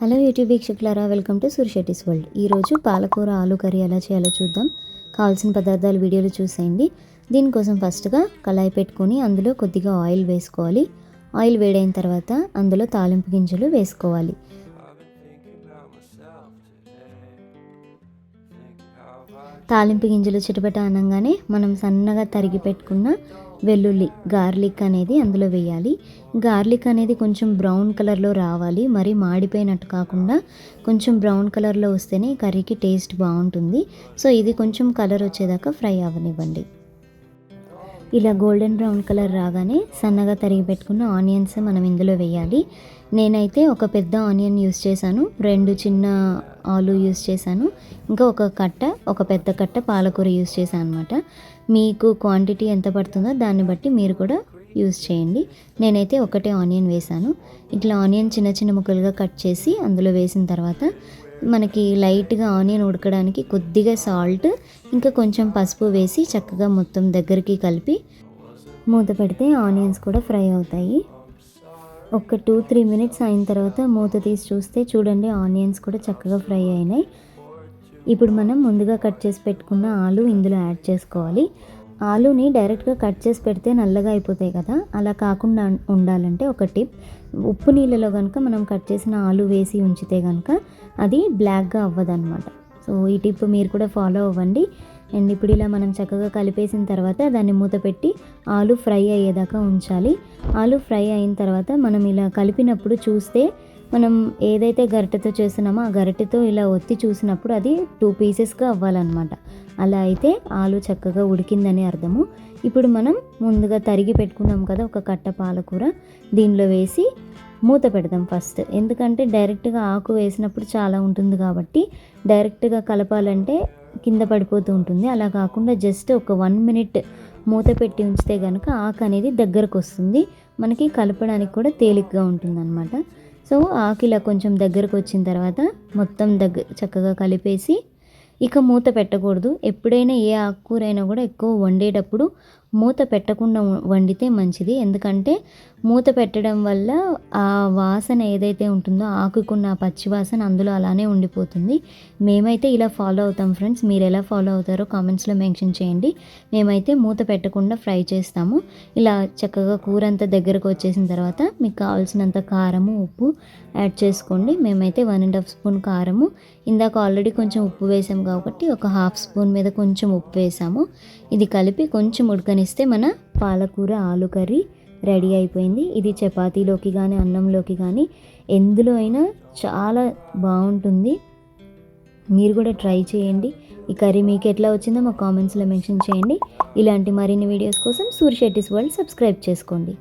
Hello YouTube వీక్షకులారా welcome to Surishetty's world. ఈరోజు పాలకూర ఆలు కర్రీ ఎలా చేయాలో చూద్దాం. కావాల్సిన పదార్థాలు వీడియోలో చూసేయండి. దీనికోసం ఫస్ట్గా కళాయి పెట్టుకొని అందులో కొద్దిగా ఆయిల్ వేసుకోవాలి. ఆయిల్ వేడైన తర్వాత అందులో తాలింపు గింజలు వేసుకోవాలి. తాలింపు గింజలు చిటపట అనగానే మనం సన్నగా తరిగి పెట్టుకున్న వెల్లుల్లి గార్లిక్ అనేది అందులో వేయాలి. గార్లిక్ అనేది కొంచెం బ్రౌన్ కలర్లో రావాలి. మరి మాడిపోయినట్టు కాకుండా కొంచెం బ్రౌన్ కలర్లో వస్తేనే కర్రీకి టేస్ట్ బాగుంటుంది. సో ఇది కొంచెం కలర్ వచ్చేదాకా ఫ్రై అవ్వనివ్వండి. ఇలా గోల్డెన్ బ్రౌన్ కలర్ రాగానే సన్నగా తరిగి పెట్టుకున్న ఆనియన్స్ మనం ఇందులో వేయాలి. నేనైతే ఒక పెద్ద ఆనియన్ యూస్ చేశాను. రెండు చిన్న ఆలు యూస్ చేశాను. ఇంకా ఒక కట్ట ఒక పెద్ద కట్ట పాలకూర యూస్ చేశాను అనమాట మీకు క్వాంటిటీ ఎంత పడుతుందో దాన్ని బట్టి మీరు కూడా యూస్ చేయండి. నేనైతే ఒకటే ఆనియన్ వేశాను. ఇట్లా ఆనియన్ చిన్న చిన్న ముక్కలుగా కట్ చేసి అందులో వేసిన తర్వాత మనకి లైట్గా ఆనియన్ ఉడకడానికి కొద్దిగా సాల్ట్ ఇంకా కొంచెం పసుపు వేసి చక్కగా మొత్తం దగ్గరికి కలిపి మూత పెడితే ఆనియన్స్ కూడా ఫ్రై అవుతాయి. ఒక టూ త్రీ మినిట్స్ అయిన తర్వాత మూత తీసి చూస్తే చూడండి ఆనియన్స్ కూడా చక్కగా ఫ్రై అయినాయి. ఇప్పుడు మనం ముందుగా కట్ చేసి పెట్టుకున్న ఆలు ఇందులో యాడ్ చేసుకోవాలి. ఆలుని డైరెక్ట్గా కట్ చేసి పెడితే నల్లగా అయిపోతాయి కదా అలా కాకుండా ఉండాలంటే ఒక టిప్. ఉప్పు నీళ్ళలో కనుక మనం కట్ చేసిన ఆలు వేసి ఉంచితే కనుక అది బ్లాక్గా అవ్వదన్నమాట. సో ఈ టిప్ మీరు కూడా ఫాలో అవ్వండి. అండ్ ఇప్పుడు ఇలా మనం చక్కగా కలిపేసిన తర్వాత దాన్ని మూత పెట్టి ఆలు ఫ్రై అయ్యేదాకా ఉంచాలి. ఆలు ఫ్రై అయిన తర్వాత మనం ఇలా కలిపినప్పుడు చూస్తే మనం ఏదైతే గరిటెతో చేస్తున్నామో ఆ గరిటెతో ఇలా ఒత్తి చూసినప్పుడు అది టూ పీసెస్గా అవ్వాలన్నమాట. అలా అయితే ఆలు చక్కగా ఉడికిందని అర్థము. ఇప్పుడు మనం ముందుగా తరిగి పెట్టుకున్నాం కదా ఒక కట్ట పాలకూర. దీనిలో వేసి మూత పెడదాం ఫస్ట్ ఎందుకంటే డైరెక్ట్గా ఆకు వేసినప్పుడు చాలా ఉంటుంది కాబట్టి డైరెక్ట్గా కలపాలంటే కింద పడిపోతూ ఉంటుంది. అలా కాకుండా జస్ట్ ఒక వన్ మినిట్ మూత పెట్టి ఉంచితే కనుక ఆకు అనేది దగ్గరకు వస్తుంది. మనకి కలపడానికి కూడా తేలిగ్గా ఉంటుంది అనమాట సో ఆకు ఇలా కొంచెం దగ్గరకు వచ్చిన తర్వాత మొత్తం దగ్గర చక్కగా కలిపేసి ఇక మూత పెట్టకూడదు. ఎప్పుడైనా ఏ ఆకుకూరైనా కూడా ఎక్కువ వండేటప్పుడు మూత పెట్టకుండా వండితే మంచిది. ఎందుకంటే మూత పెట్టడం వల్ల ఆ వాసన ఏదైతే ఉంటుందో ఆకుకున్న పచ్చి వాసన అందులో అలానే ఉండిపోతుంది. మేమైతే ఇలా ఫాలో అవుతాం ఫ్రెండ్స్. మీరు ఎలా ఫాలో అవుతారో కామెంట్స్లో మెన్షన్ చేయండి. మేమైతే మూత పెట్టకుండా ఫ్రై చేస్తాము. ఇలా చక్కగా కూర అంతా దగ్గరకు వచ్చేసిన తర్వాత మీకు కావాల్సినంత కారము ఉప్పు యాడ్ చేసుకోండి. మేమైతే వన్ అండ్ హాఫ్ స్పూన్ కారము. ఇందాక ఆల్రెడీ కొంచెం ఉప్పు వేసాం కాబట్టి ఒక హాఫ్ స్పూన్ మీద కొంచెం ఉప్పు వేసాము. ఇది కలిపి కొంచెం ఉడకని వేస్తే మన పాలకూర ఆలు కర్రీ రెడీ అయిపోయింది. ఇది చపాతీలోకి కానీ అన్నంలోకి కానీ ఎందులో అయినా చాలా బాగుంటుంది. మీరు కూడా ట్రై చేయండి. ఈ కర్రీ మీకు ఎట్లా వచ్చిందో మా కామెంట్స్లో మెన్షన్ చేయండి. ఇలాంటి మరిన్ని వీడియోస్ కోసం సూర్యశెట్టిస్ వరల్డ్ సబ్స్క్రైబ్ చేసుకోండి.